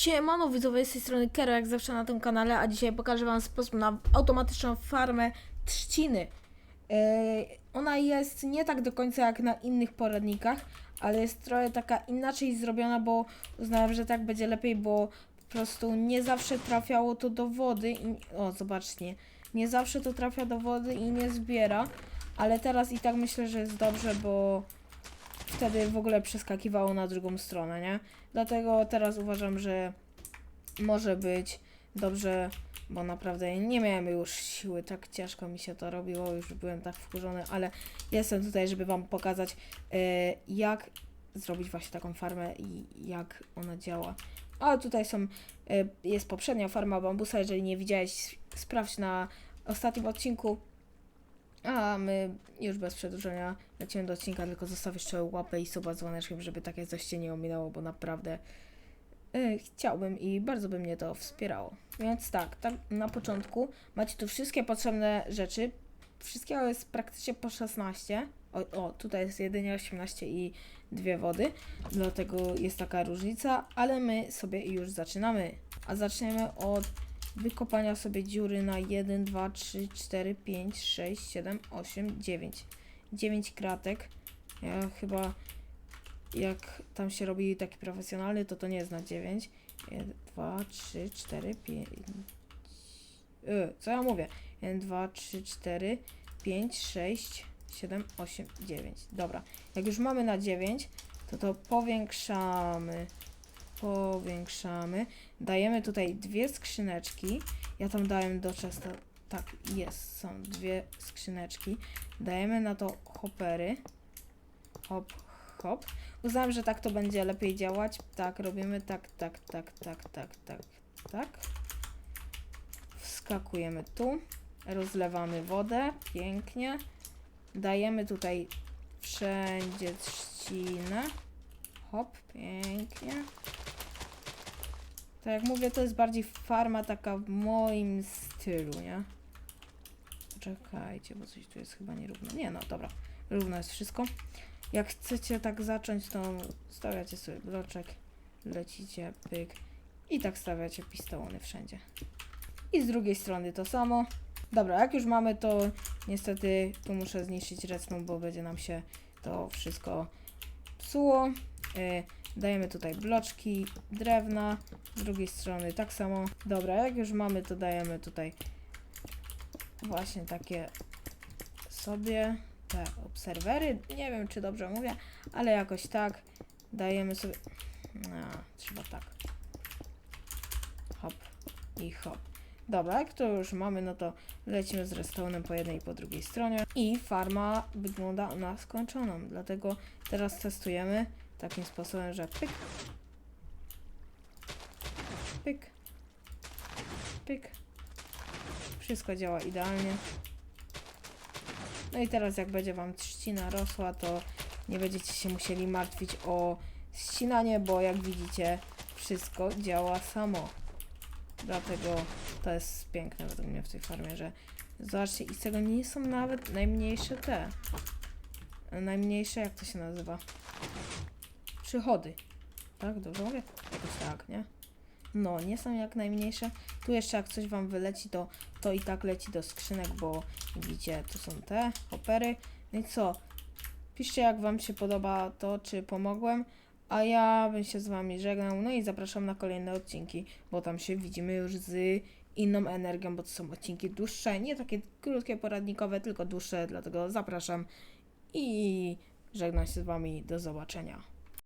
Siemano widzowie, z tej strony Kero, jak zawsze na tym kanale, a dzisiaj pokażę wam sposób na automatyczną farmę trzciny. Yy, ona jest nie tak do końca jak na innych poradnikach, ale jest trochę taka inaczej zrobiona, bo uznałem, że tak będzie lepiej, bo po prostu nie zawsze trafiało to do wody i... O, zobaczcie, nie zawsze to trafia do wody i nie zbiera, ale teraz i tak myślę, że jest dobrze, bo wtedy w ogóle przeskakiwało na drugą stronę, nie? Dlatego teraz uważam, że może być dobrze, bo naprawdę nie miałem już siły, tak ciężko mi się to robiło, już byłem tak wkurzony, ale jestem tutaj, żeby Wam pokazać, e, jak zrobić właśnie taką farmę i jak ona działa. A tutaj są, e, jest poprzednia farma bambusa, jeżeli nie widziałeś, sprawdź na ostatnim odcinku. A my już bez przedłużenia lecimy do odcinka, tylko zostaw jeszcze łapę i suba z dzwoneczkiem, żeby takie coś Cię nie ominęło, bo naprawdę y, chciałbym i bardzo by mnie to wspierało. Więc tak, tak na początku macie tu wszystkie potrzebne rzeczy. Wszystkiego jest praktycznie po 16. O, o, tutaj jest jedynie 18 i dwie wody, dlatego jest taka różnica, ale my sobie już zaczynamy. A zaczniemy od wykopania sobie dziury na 1, 2, 3, 4, 5, 6, 7, 8, 9. 9 kratek. Ja chyba jak tam się robi taki profesjonalny, to to nie jest na 9. 1, 2, 3, 4, 5. Yy, co ja mówię? 1, 2, 3, 4, 5, 6, 7, 8, 9. Dobra. Jak już mamy na 9, to to powiększamy. Powiększamy. Dajemy tutaj dwie skrzyneczki. Ja tam dałem do często. Tak, jest, są dwie skrzyneczki. Dajemy na to hopery. Hop, hop. Uznałem, że tak to będzie lepiej działać. Tak, robimy tak, tak, tak, tak, tak, tak, tak. Wskakujemy tu. Rozlewamy wodę. Pięknie. Dajemy tutaj wszędzie trzcinę. Hop, pięknie. Tak jak mówię, to jest bardziej farma taka w moim stylu, nie? Czekajcie, bo coś tu jest chyba nierówno. Nie, no dobra. Równo jest wszystko. Jak chcecie tak zacząć, to stawiacie sobie bloczek, lecicie, pyk i tak stawiacie pistolony wszędzie. I z drugiej strony to samo. Dobra, jak już mamy to, niestety tu muszę zniszczyć redstone, bo będzie nam się to wszystko psuło. Y, dajemy tutaj bloczki drewna, z drugiej strony tak samo. Dobra, jak już mamy, to dajemy tutaj właśnie takie sobie te obserwery. Nie wiem, czy dobrze mówię, ale jakoś tak dajemy sobie. A, trzeba tak. Hop i hop. Dobra, jak to już mamy, no to lecimy z restoranem po jednej i po drugiej stronie. I farma wygląda na skończoną. Dlatego teraz testujemy takim sposobem, że pyk, pyk, pyk. Wszystko działa idealnie. No i teraz jak będzie Wam trzcina rosła, to nie będziecie się musieli martwić o ścinanie, bo jak widzicie, wszystko działa samo. Dlatego to jest piękne według mnie w tej formie, że zobaczcie, i z tego nie są nawet najmniejsze te. Najmniejsze, jak to się nazywa? Przychody. Tak, dobrze mówię? Jakoś tak, nie? No, nie są jak najmniejsze. Tu jeszcze jak coś wam wyleci, to, to i tak leci do skrzynek, bo widzicie, tu są te hopery. No i co? Piszcie jak wam się podoba to, czy pomogłem. A ja bym się z wami żegnał, no i zapraszam na kolejne odcinki, bo tam się widzimy już z inną energią, bo to są odcinki dłuższe, nie takie krótkie poradnikowe, tylko dłuższe, dlatego zapraszam i żegnam się z wami, do zobaczenia.